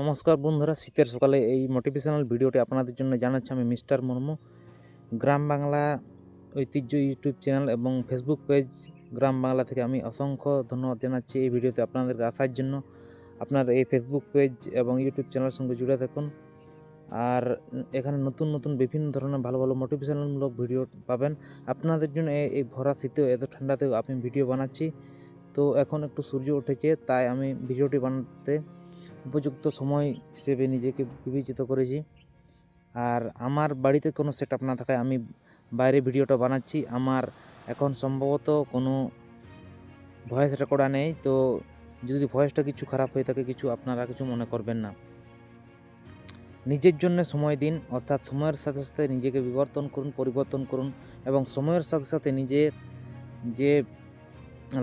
নমস্কার বন্ধুরা, শীতের সকালে এই মোটিভেশনাল ভিডিওটি আপনাদের জন্য জানাচ্ছি আমি মিস্টার মুর্মু। গ্রাম বাংলা ঐতিহ্য ইউটিউব চ্যানেল এবং ফেসবুক পেজ গ্রাম বাংলা থেকে আমি অসংখ্য ধন্যবাদ জানাচ্ছি এই ভিডিওতে আপনাদেরকে আসার জন্য। আপনার এই ফেসবুক পেজ এবং ইউটিউব চ্যানেলের সঙ্গে জুড়ে থাকুন। আর এখানে নতুন নতুন বিভিন্ন ধরনের ভালো ভালো মোটিভেশনালমূলক ভিডিও পাবেন। আপনাদের জন্য এই- ভরা শীতেও, এত ঠান্ডাতেও আমি ভিডিও বানাচ্ছি। তো এখন একটু সূর্য উঠেছে, তাই আমি ভিডিওটি বানাতে উপযুক্ত সময় হিসেবে নিজেকে বিবেচিত করেছি। আর আমার বাড়িতে কোনো সেট আপ না থাকায় আমি বাইরে ভিডিওটা বানাচ্ছি। আমার এখন সম্ভবত কোনো ভয়েস রেকর্ডার নেই। তো যদি ভয়েসটা কিছু খারাপ হয়ে থাকে, কিছু আপনারা কিছু মনে করবেন না। নিজের জন্য সময় দিন, অর্থাৎ সময়ের সাথে সাথে নিজেকে বিবর্তন করুন, পরিবর্তন করুন এবং সময়ের সাথে সাথে নিজের যে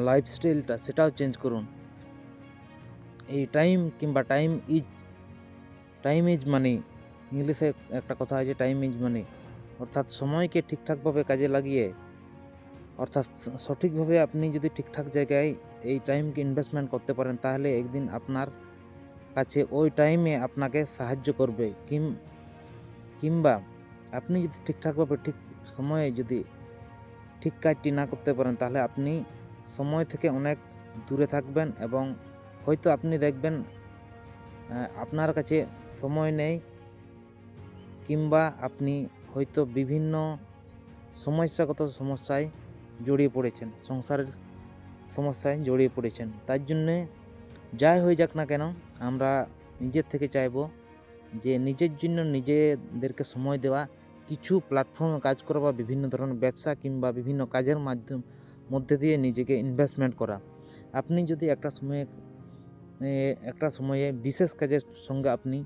লাইফস্টাইলটা সেটাও চেঞ্জ করুন। এই টাইম কিংবা time is time is money ইংলিশে একটা কথা আছে টাইম ইজ মানি অর্থাৎ সময়কে ঠিকঠাকভাবে কাজে লাগিয়ে, অর্থাৎ সঠিকভাবে আপনি যদি ঠিকঠাক জায়গায় এই টাইমকে ইনভেস্টমেন্ট করতে পারেন, তাহলে একদিন আপনার কাছে ওই টাইমে আপনাকে সাহায্য করবে। কিম, কিংবা আপনি যদি ঠিকঠাকভাবে ঠিক সময়ে যদি ঠিক কাজটি না করতে পারেন, তাহলে আপনি সময় থেকে অনেক দূরে থাকবেন এবং হয়তো আপনি দেখবেন আপনার কাছে সময় নেই, কিংবা আপনি হয়তো বিভিন্ন সমস্যাগত সমস্যায় জড়িয়ে পড়েছেন, সংসারের সমস্যায় জড়িয়ে পড়েছেন। তার জন্যে যাই হয়ে যাক না কেন, আমরা নিজের থেকে চাইব যে নিজের জন্য নিজেদেরকে সময় দেওয়া, কিছু প্ল্যাটফর্মে কাজ করা বা বিভিন্ন ধরনের ব্যবসা কিংবা বিভিন্ন কাজের মাধ্যম, মধ্যে দিয়ে নিজেকে ইনভেস্টমেন্ট করা। আপনি যদি একটা সময়ে একটা সময়ে বিশেষ কাজের সঙ্গে আপনি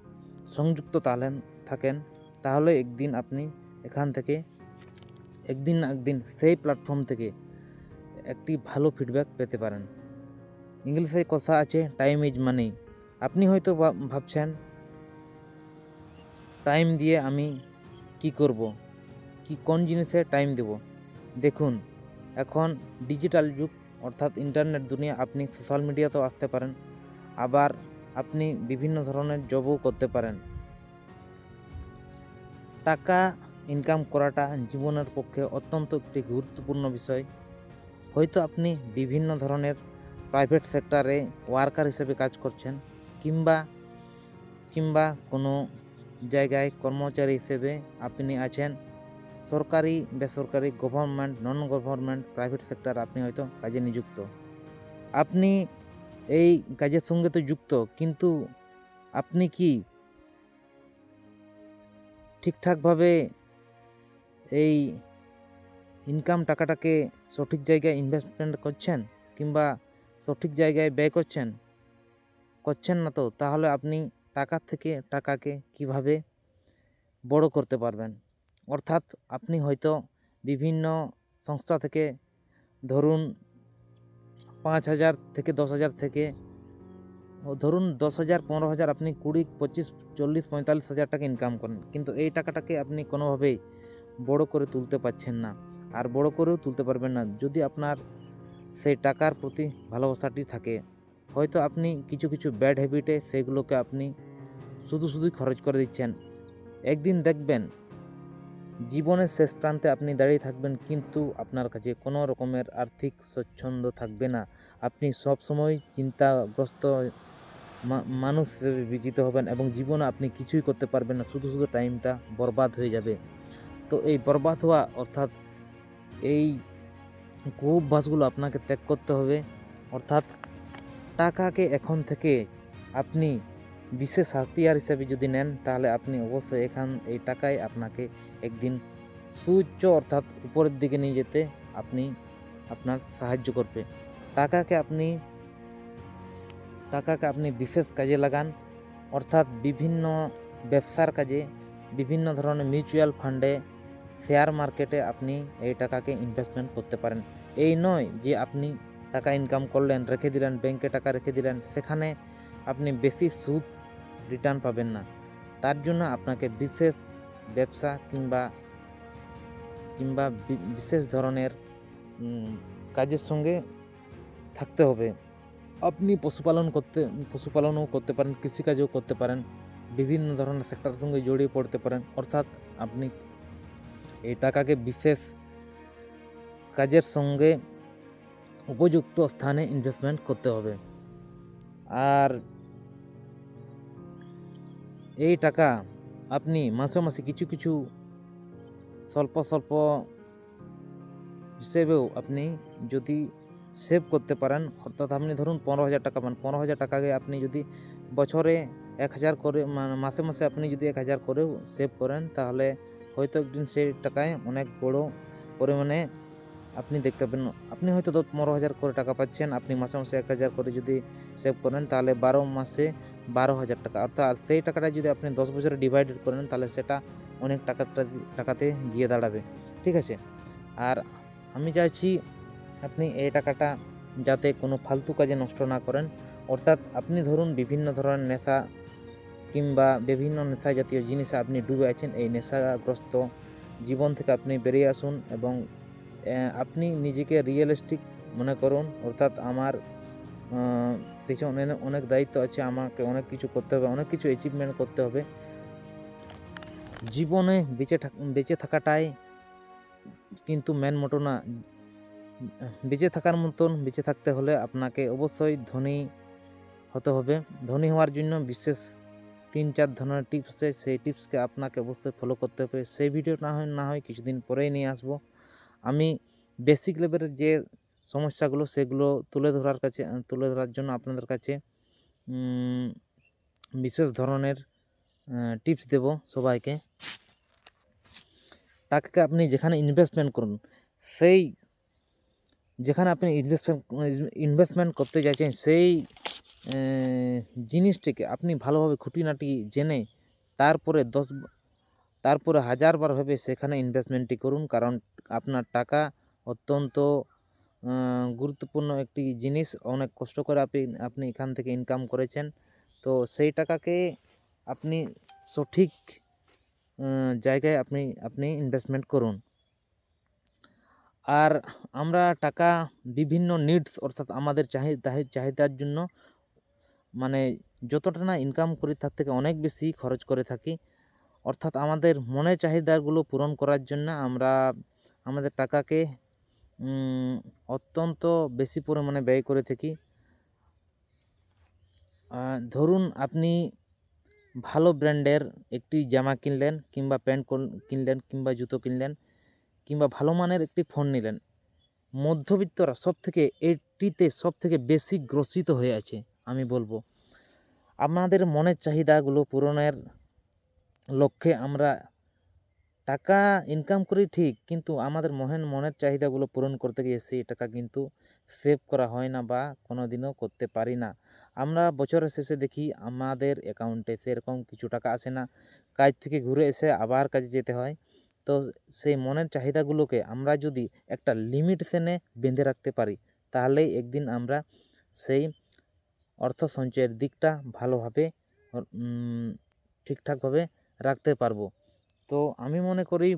সংযুক্ত তালেন থাকেন, তাহলে একদিন আপনি এখান থেকে, একদিন না একদিন সেই প্ল্যাটফর্ম থেকে একটি ভালো ফিডব্যাক পেতে পারেন। ইংলিশে কথা আছে টাইম ইজ মানি আপনি হয়তো ভাবছেন টাইম দিয়ে আমি কি করব? কি, কোন জিনিসে টাইম দেব? দেখুন, এখন ডিজিটাল যুগ, অর্থাৎ ইন্টারনেট দুনিয়া, আপনি সোশ্যাল মিডিয়াতেও আসতে পারেন। আবার আপনি বিভিন্ন ধরনের জবও করতে পারেন। টাকা ইনকাম করাটা জীবনের পক্ষে অত্যন্ত একটি গুরুত্বপূর্ণ বিষয়। হয়তো আপনি বিভিন্ন ধরনের প্রাইভেট সেক্টরে ওয়ার্কার হিসেবে কাজ করছেন কিংবা কিংবা কোনো জায়গায় কর্মচারী হিসেবে আপনি আছেন। সরকারি, বেসরকারি government non government private sector আপনি হয়তো কাজে নিযুক্ত। আপনি এই কাজের সঙ্গে তো যুক্ত, কিন্তু আপনি কি ঠিকঠাকভাবে এই ইনকাম টাকাটাকে সঠিক জায়গায় ইনভেস্টমেন্ট করছেন কিংবা সঠিক জায়গায় ব্যয় করছেন? করছেন না তো, তাহলে আপনি টাকা থেকে টাকাকে কীভাবে বড় করতে পারবেন? অর্থাৎ আপনি হয়তো বিভিন্ন সংস্থা থেকে ধরুন পাঁচ হাজার থেকে দশ হাজার থেকে। ধরুন দশ হাজার, পনেরো হাজার আপনি কুড়ি, পঁচিশ, চল্লিশ, পঁয়তাল্লিশ হাজার টাকা ইনকাম করেন। কিন্তু এই টাকাটাকে আপনি কোনোভাবেই বড় করে তুলতে পারছেন না। আর বড় করেও তুলতে পারবেন না। যদি আপনার সেই টাকার প্রতি ভালোবাসাটি থাকে, হয়তো আপনি কিছু কিছু ব্যাড হ্যাবিটে সেগুলোকে আপনি শুধু, শুধুই খরচ করে দিচ্ছেন। একদিন দেখবেন জীবনের শেষ প্রান্তে আপনি দাঁড়িয়ে থাকবেন, কিন্তু আপনার কাছে কোনো রকমের আর্থিক স্বচ্ছন্দ থাকবে না। আপনি সব সময় চিন্তাগ্রস্ত মানুষ হিসেবে বিজিত হবেন এবং জীবনে আপনি কিছুই করতে পারবেন না, শুধু শুধু টাইমটা বরবাদ হয়ে যাবে। তো এই বরবাদ হওয়া, অর্থাৎ এই কুঅভ্যাসগুলো আপনাকে ত্যাগ করতে হবে, অর্থাৎ টাকাকে এখন থেকে আপনি বিশেষ হাতিয়ার হিসাবে যদি নেন, তাহলে আপনি অবশ্যই এখান, এই টাকায় আপনাকে একদিন সুউচ্চ অর্থাৎ উপরের দিকে নিয়ে যেতে আপনি আপনার সাহায্য করবে। টাকাকে আপনি টাকাকে আপনি বিশেষ কাজে লাগান, অর্থাৎ বিভিন্ন ব্যবসার কাজে, বিভিন্ন ধরনের মিউচুয়াল ফান্ডে, শেয়ার মার্কেটে আপনি এই টাকাকে ইনভেস্টমেন্ট করতে পারেন। এই নয় যে আপনি টাকা ইনকাম করলেন, রেখে দিলেন ব্যাংকে টাকা রেখে দিলেন, সেখানে আপনি বেশি সুদ রিটার্ন পাবেন না। তার জন্য আপনাকে বিশেষ ব্যবসা কিংবা কিংবা বিশেষ ধরনের কাজের সঙ্গে থাকতে হবে। আপনি পশুপালন করতে, পশুপালনও করতে পারেন, কৃষিকাজও করতে পারেন, বিভিন্ন ধরনের সেক্টরের সঙ্গে জড়িয়ে পড়তে পারেন। অর্থাৎ আপনি এই টাকাকে বিশেষ কাজের সঙ্গে উপযুক্ত স্থানে ইনভেস্টমেন্ট করতে হবে। আর এই টাকা আপনি মাসে মাসে কিছু কিছু স্বল্প স্বল্প হিসেবেও আপনি যদি সেভ করতে পারেন, অর্থাৎ আপনি ধরুন পনেরো হাজার টাকা পান, পনেরো হাজার টাকাকে আপনি যদি বছরে এক হাজার করে মাসে মাসে আপনি যদি এক হাজার করেও সেভ করেন, তাহলে হয়তো একদিন সেই টাকায় অনেক বড় পরিমাণে আপনি দেখতে পাবেন, আপনি হয়তো পনেরো হাজার করে টাকা পাচ্ছেন, আপনি মাসে মাসে এক হাজার করে যদি সেভ করেন, তাহলে বারো মাসে বারো হাজার টাকা। অর্থাৎ সেই টাকাটা যদি আপনি দশ বছরে ডিভাইডেড করেন তাহলে সেটা অনেক টাকাটা, টাকাতে গিয়ে দাঁড়াবে। ঠিক আছে? আর আমি চাইছি আপনি এই টাকাটা যাতে কোনো ফালতু কাজে নষ্ট না করেন। অর্থাৎ আপনি ধরুন বিভিন্ন ধরনের নেশা কিংবা বিভিন্ন নেশা জাতীয় জিনিসে আপনি ডুবে আছেন, এই নেশাগ্রস্ত জীবন থেকে আপনি বেরিয়ে আসুন এবং আপনি নিজেকে রিয়েলিস্টিক মনে করুন, অর্থাৎ আমার পেছনে অনেক দায়িত্ব আছে, আমাকে অনেক কিছু করতে হবে, অনেক কিছু অ্যাচিভমেন্ট করতে হবে। জীবনে বেঁচে বেঁচে থাকাটাই কিন্তু মেন মোটো না। বেঁচে থাকার মতন, বেঁচে থাকতে হলে আপনাকে অবশ্যই ধনী হতে হবে। ধনী হওয়ার জন্য বিশেষ তিন চার ধরনের টিপস আছে। সেই টিপসকে আপনাকে অবশ্যই ফলো করতে হবে। সেই ভিডিও না হয় না হয় কিছুদিন পরেই নিয়ে আসব। আমি বেসিক লেভেলের যে সমস্যাগুলো সেগুলো তুলে ধরার কাছে, তুলে ধরার জন্য আপনাদের কাছে বিশেষ ধরনের টিপস দেব সবাইকে। টাকাকে আপনি যেখানে ইনভেস্টমেন্ট করুন, সেই যেখানে আপনি ইনভেস্টমেন্ট ইনভেস্টমেন্ট করতে যাচ্ছেন সেই জিনিসটিকে আপনি ভালোভাবে খুঁটিনাটি জেনে তারপরে দশ তারপরে হাজারবার ভাবে সেখানে ইনভেস্টমেন্টটি করুন। কারণ আপনার টাকা অত্যন্ত গুরুত্বপূর্ণ একটি জিনিস। অনেক কষ্ট করে আপনি আপনি এখান থেকে ইনকাম করেছেন। তো সেই টাকাকে আপনি সঠিক জায়গায় আপনি আপনি ইনভেস্টমেন্ট করুন। আর আমরা টাকা বিভিন্ন নিডস অর্থাৎ আমাদের চাহিদা চাহিদার জন্য মানে যতটা না ইনকাম করি, তার থেকে অনেক বেশি খরচ করে থাকি। অর্থাৎ আমাদের মনের চাহিদাগুলো পূরণ করার জন্য আমরা আমাদের টাকাকে অত্যন্ত বেশি পরিমাণে ব্যয় করে থাকি। ধরুন আপনি ভালো ব্র্যান্ডের একটি জামা কিনলেন কিংবা প্যান্ট কোন- কিনলেন কিংবা জুতো কিনলেন কিংবা ভালো মানের একটি ফোন নিলেন, মধ্যবিত্তরা সব থেকে এটিতে সব থেকে বেশি গ্রসিত হয়ে আছে, আমি বলব। আমাদের মনের চাহিদাগুলো পূরণের লক্ষ্যে আমরা টাকা ইনকাম করি ঠিক, কিন্তু আমাদের মহেন মনের চাহিদাগুলো পূরণ করতে গিয়ে সেই টাকা কিন্তু সেভ করা হয় না বা কোনো দিনও করতে পারি না। আমরা বছরের শেষে দেখি আমাদের অ্যাকাউন্টে সেরকম কিছু টাকা আসে না। কাজ থেকে ঘুরে এসে আবার কাজে যেতে হয়। তো সেই মনের চাহিদাগুলোকে আমরা যদি একটা লিমিটেশনে বেঁধে রাখতে পারি, তাহলেই একদিন আমরা সেই অর্থ সঞ্চয়ের দিকটা ভালোভাবে ঠিকঠাকভাবে রাখতে পারব। তো আমি মনে করি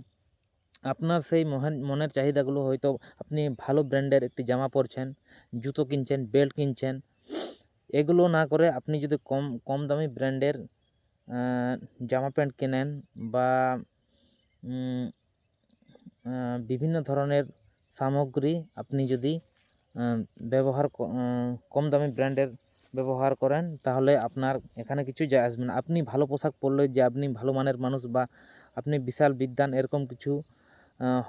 আপনার সেই মহান, মনের চাহিদাগুলো হয়তো আপনি ভালো ব্র্যান্ডের একটি জামা পরছেন, জুতো কিনছেন, বেল্ট কিনছেন, এগুলো না করে আপনি যদি কম কম দামি ব্র্যান্ডের জামা প্যান্ট কেনেন বা বিভিন্ন ধরনের সামগ্রী আপনি যদি ব্যবহার কম দামি ব্র্যান্ডের ব্যবহার করেন, তাহলে আপনার এখানে কিছু যায় আসবে না। আপনি ভালো পোশাক পরলে যে আপনি ভালো মানের মানুষ বা আপনি বিশাল বিদ্যান এরকম কিছু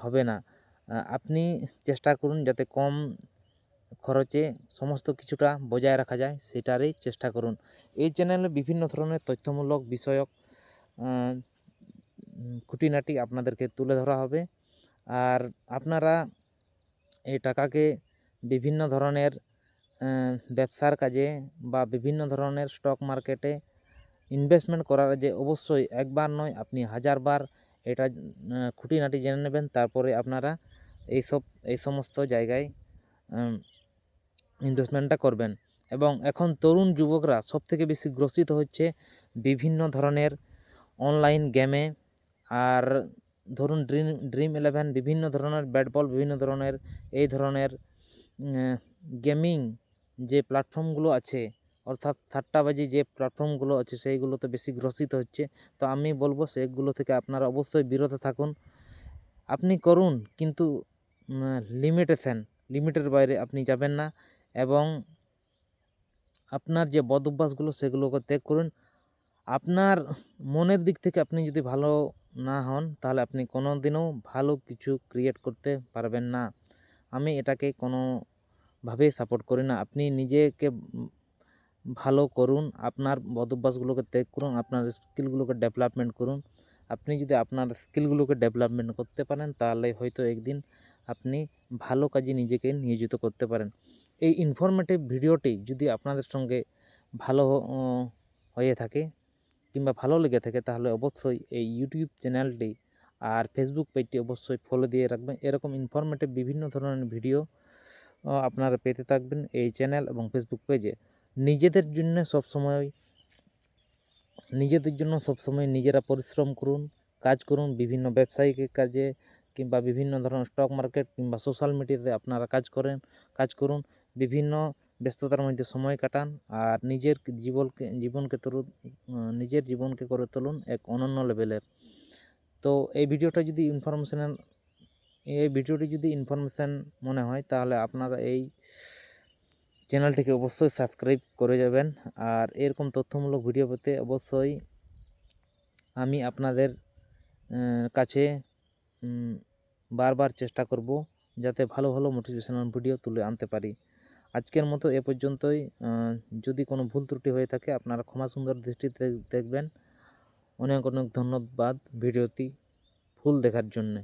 হবে না। আপনি চেষ্টা করুন যাতে কম খরচে সমস্ত কিছুটা বজায় রাখা যায়, সেটারই চেষ্টা করুন। এই চ্যানেলে বিভিন্ন ধরনের তথ্যমূলক বিষয়ক খুঁটিনাটি আপনাদেরকে তুলে ধরা হবে। আর আপনারা এই টাকাকে বিভিন্ন ধরনের ব্যবসার কাজে বা বিভিন্ন ধরনের স্টক মার্কেটে ইনভেস্টমেন্ট করার যে অবশ্যই একবার নয়, আপনি হাজারবার এটা খুঁটিনাটি জেনে নেবেন। তারপরে আপনারা এইসব, এই সমস্ত জায়গায় ইনভেস্টমেন্টটা করবেন। এবং এখন তরুণ যুবকরা সবথেকে বেশি গ্রসিত হচ্ছে বিভিন্ন ধরনের অনলাইন গেমে আর ধরুন ড্রিম ড্রিম ইলেভেন বিভিন্ন ধরনের ব্যাট বল বিভিন্ন ধরনের, এই ধরনের গেমিং যে প্ল্যাটফর্মগুলো আছে, অর্থাৎ ঠাট্টাবাজি যে প্ল্যাটফর্মগুলো আছে সেইগুলোতে বেশি গ্রসিত হচ্ছে। তো আমি বলব সেগুলো থেকে আপনারা অবশ্যই বিরত থাকুন। আপনি করুন, কিন্তু লিমিটেশন লিমিটের বাইরে আপনি যাবেন না এবং আপনার যে বদ অভ্যাসগুলো, সেগুলোকে ত্যাগ করুন। আপনার মনের দিক থেকে আপনি যদি ভালো না হন, তাহলে আপনি কোনো দিনও ভালো কিছু ক্রিয়েট করতে পারবেন না। আমি এটাকে কোনোভাবেই সাপোর্ট করি না। আপনি নিজেকে ভালো করুন, আপনার বদ অভ্যাসগুলোকে ত্যাগ করুন, আপনার স্কিলগুলোকে ডেভেলপমেন্ট করুন। আপনি যদি আপনার স্কিলগুলোকে ডেভেলপমেন্ট করতে পারেন, তাহলে হয়তো একদিন আপনি ভালো কাজে নিজেকে নিয়োজিত করতে পারেন। এই ইনফরমেটিভ ভিডিওটি যদি আপনাদের সঙ্গে ভালো হয়ে থাকে কিংবা ভালো লেগে থাকে, তাহলে অবশ্যই এই ইউটিউব চ্যানেলটি আর ফেসবুক পেজটি অবশ্যই ফলো দিয়ে রাখবেন। এরকম ইনফরমেটিভ বিভিন্ন ধরনের ভিডিও আপনারা পেতে থাকবেন এই চ্যানেল এবং ফেসবুক পেজে নিজেদের জন্য সবসময়, নিজেদের জন্য সবসময় নিজেরা পরিশ্রম করুন, কাজ করুন, বিভিন্ন ব্যবসায়িক কাজে কিংবা বিভিন্ন ধরনের স্টক মার্কেট কিংবা সোশ্যাল মিডিয়াতে আপনারা কাজ করেন, কাজ করুন, বিভিন্ন ব্যস্ততার মধ্যে সময় কাটান আর নিজের জীবনকে জীবনকে তরুণ নিজের জীবনকে করে তুলুন এক অনন্য লেভেলের তো এই ভিডিওটা যদি ইনফরমেশনাল এই ভিডিওটি যদি ইনফরমেশান মনে হয়, তাহলে আপনারা এই চ্যানেলটিকে অবশ্যই সাবস্ক্রাইব করে যাবেন। আর এরকম তথ্যমূলক ভিডিও পেতে অবশ্যই আমি আপনাদের কাছে বারবার চেষ্টা করব যাতে ভালো ভালো মোটিভেশনাল ভিডিও তুলে আনতে পারি। আজকের মতো এ পর্যন্তই। যদি কোনো ভুল ত্রুটি হয়ে থাকে, আপনারা ক্ষমা সুন্দর দৃষ্টিতে দেখবেন। অনেক অনেক ধন্যবাদ ভিডিওটি ফুল দেখার জন্যে।